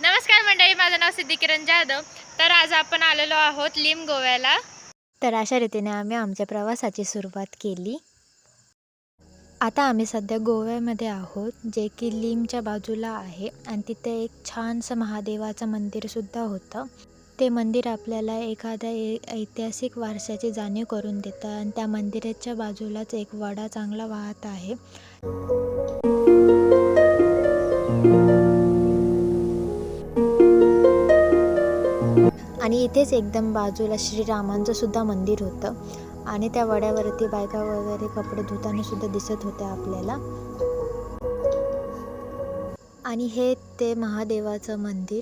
नमस्कार मंडळी माझं नाव सिद्धी किरण जाधव. तर आज आपण आलेलो आहोत लिम गोव्याला. तर अशा रीतीने आम्ही आमच्या प्रवासाची सुरुवात केली. आता आम्ही सध्या गोव्यामध्ये आहोत जे की लिमच्या बाजूला आहे आणि तिथे एक छानसं महादेवाचं मंदिरसुद्धा होतं. ते मंदिर आपल्याला एखाद्या ऐतिहासिक वारशाची जाणीव करून देतं आणि त्या मंदिराच्या बाजूलाच एक वडा चांगला वाहत आहे. आणि इथेच एकदम बाजूला श्रीरामांचं सुद्धा मंदिर होतं. आणि त्या वड्यावरती बायका वगैरे कपडे धुताना सुद्धा दिसत होत्या आपल्याला. आणि हे ते महादेवाचं मंदिर.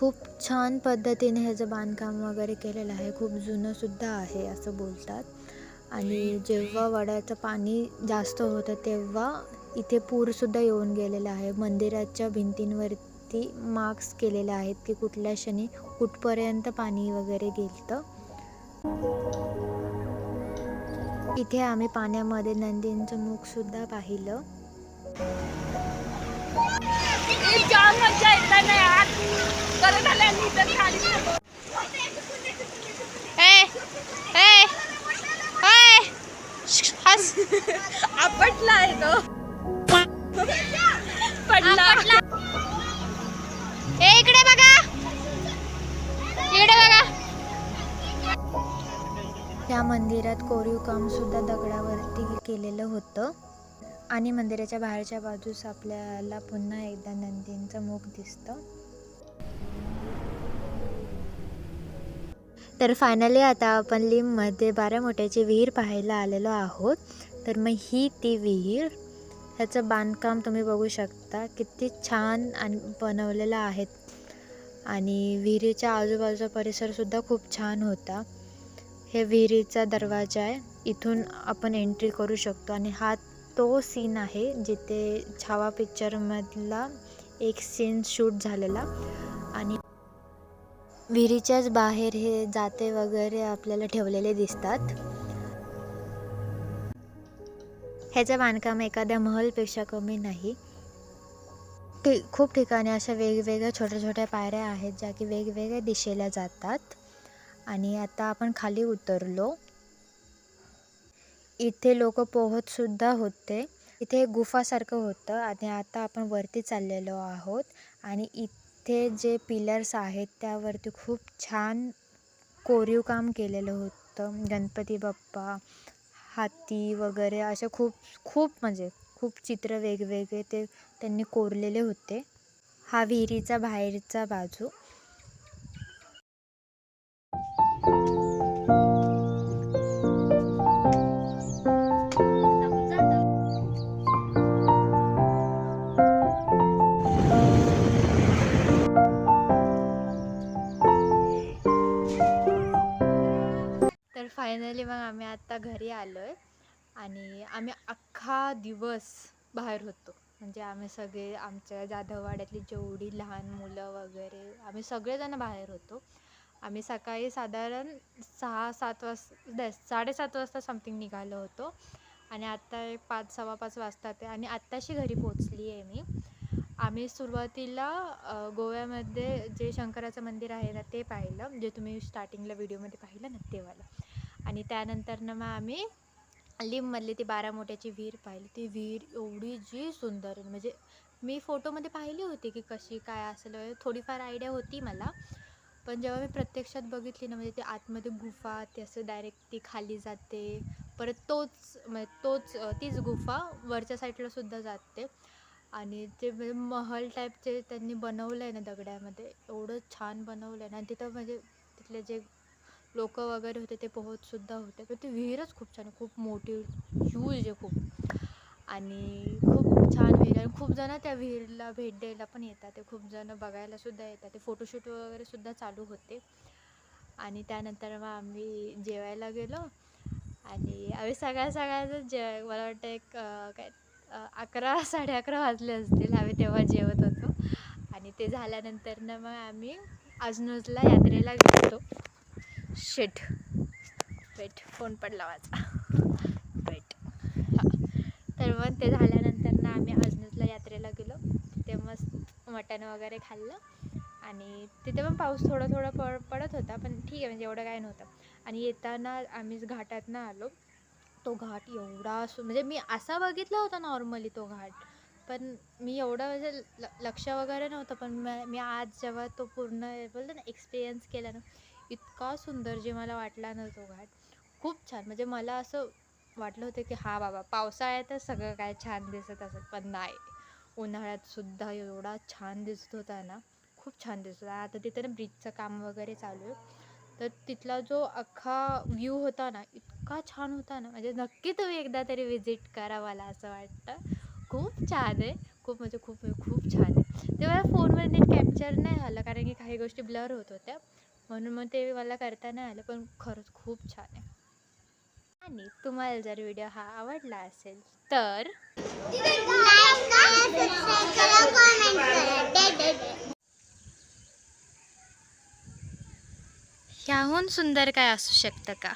खूप छान पद्धतीने ह्याचं बांधकाम वगैरे केलेलं आहे खूप जुनं सुद्धा आहे असं बोलतात. आणि जेव्हा वड्याचं पाणी जास्त होतं तेव्हा इथे पूरसुद्धा येऊन गेलेला आहे. मंदिराच्या भिंतींवरती मार्क्स केलेले आहेत की कुठल्या क्षणी कुठपर्यंत पाणी वगैरे गेलं इथे आम्ही पाण्यामध्ये नंदींचं मुख सुद्धा पाहिलं. आपटला आहे तो. मंदिरात कोरीव काम सुद्धा दगडावरती केलेलं होतं. आणि मंदिराच्या बाहेरच्या बाजूस आपल्याला पुन्हा एकदा नंदींचं मुख दिसतं. तर फायनली आता आपण लिममध्ये बारामोट्याची विहीर पाहायला आलेलो आहोत. तर मग ही ती विहीर ह्याचं बांधकाम तुम्ही बघू शकता. किती छान आणि बनवलेलं आहे आणि विहिरीच्या आजूबाजूचा परिसरसुद्धा खूप छान होता. हे विहिरीचा दरवाजा आहे. इथून आपण एंट्री करू शकतो. आणि हा तो सीन आहे जिथे छावा पिक्चरमधला एक सीन शूट झालेला. आणि विहिरीच्याच बाहेर हे जाते वगैरे आपल्याला ठेवलेले दिसतात. ह्याचं बांधकाम एखाद्या महलपेक्षा कमी नाही. ठी खूप ठिकाणी अशा वेगवेगळ्या छोट्या छोट्या पायऱ्या आहेत ज्या की वेगवेगळ्या दिशेला जातात. आणि आता आपण खाली उतरलो. इथे लोक पोहतसुद्धा होते. इथे गुफासारखं होतं आणि आता आपण वरती चाललेलो आहोत. आणि इथे जे पिलर्स आहेत त्यावरती खूप छान कोरीव काम केलेलं होतं. गणपती बाप्पा हाती वगैरे असे खूप खूप म्हणजे खूप चित्र वेगवेगळे ते त्यांनी कोरलेले होते. हा विहिरीचा बाहेरचा बाजू. आम्ही आत्ता घरी आलो आहे आणि आम्ही अख्खा दिवस बाहेर होतो. म्हणजे आम्ही सगळे आमच्या जाधववाड्यातली जेवढी लहान मुलं वगैरे आम्ही सगळेजण बाहेर होतो. आम्ही सकाळी साधारण सहा सात वाजता साडेसात वाजता समथिंग निघालो होतो. आणि आत्ता एक पाच सव्वा पाच वाजता ते आणि आत्ताशी घरी पोचली आहे मी. आम्ही सुरुवातीला गोव्यामध्ये जे शंकराचं मंदिर आहे ना ते पाहिलं. जे तुम्ही स्टार्टिंगला व्हिडिओमध्ये पाहिलं ना तेवाला. आणि त्यानंतर ना मग आम्ही लिममधली ती बारामोट्याची विहीर पाहिली. ती विहीर एवढी जी सुंदर म्हणजे मी फोटोमध्ये पाहिली होती की कशी काय असेल थोडीफार आयडिया होती मला. पण जेव्हा मी प्रत्यक्षात बघितली ना म्हणजे ते आतमध्ये गुफा ते असं डायरेक्ट ती खाली जाते. परत तोच म्हणजे तोच तीच गुफा वरच्या साईडला सुद्धा जाते. आणि ते म्हणजे महल टाईपचे त्यांनी बनवलं आहे ना दगडामध्ये एवढं छान बनवलं आहे ना तिथं म्हणजे तिथले जे लोक वगैरे होते ते पोहतसुद्धा होते. तर ती विहीरच खूप छान खूप मोठी ह्यूज आहे खूप. आणि खूप छान विहीर आणि खूप जणं त्या विहीरला भेट द्यायला पण येतात. ते खूप जणं बघायलासुद्धा येतात. ते फोटोशूट वगैरेसुद्धा चालू होते. आणि त्यानंतर मग आम्ही जेवायला गेलो. आणि आम्ही सगळ्या सगळ्याच जे मला वाटतं एक काय अकरा साडे अकरा वाजले असतील. आम्ही तेव्हा जेवत होतो. आणि ते झाल्यानंतर ना मग आम्ही अजनोजला यात्रेला गेलो. शेट वेट फोन पडला माझा. वेट तर मग ते झाल्यानंतर ना आम्ही अजनूजला यात्रेला गेलो. तिथे मस्त मटण वगैरे खाल्लं. आणि तिथे पण पाऊस थोडा थोडा पड पडत होता पण ठीक आहे म्हणजे एवढं काय नव्हतं. आणि येताना आम्ही घाटातनं आलो. तो घाट एवढा असो म्हणजे मी असा बघितला होता नॉर्मली तो घाट. पण मी एवढं म्हणजे ल लक्ष वगैरे नव्हतं पण मी आज जेव्हा तो पूर्ण बोलतो ना एक्सपिरियन्स केला ना इतका सुंदर जे मला वाटला ना तो घाट खूप छान. म्हणजे मला असं वाटलं होतं की हा बाबा पावसाळ्यातच सगळं काय छान दिसत असत पण नाही. उन्हाळ्यात सुद्धा एवढा छान दिसत होता ना खूप छान दिसत होता. आता तिथे ना ब्रिजचं काम वगैरे चालू आहे. तर तिथला जो अख्खा व्ह्यू होता ना इतका छान होता ना. म्हणजे नक्की तुम्ही एकदा तरी व्हिजिट करा मला असं वाटतं. खूप छान आहे. खूप म्हणजे खूप खूप छान आहे. तेव्हा फोनवर नीट कॅप्चर नाही झालं कारण की काही गोष्टी ब्लर होत होत्या. म्हणून मग ते मला करता नाही आलं पण खरंच खूप छान आहे. आणि तुम्हाला जर व्हिडिओ हा आवडला असेल तर ह्याहून सुंदर काय असू शकतं का?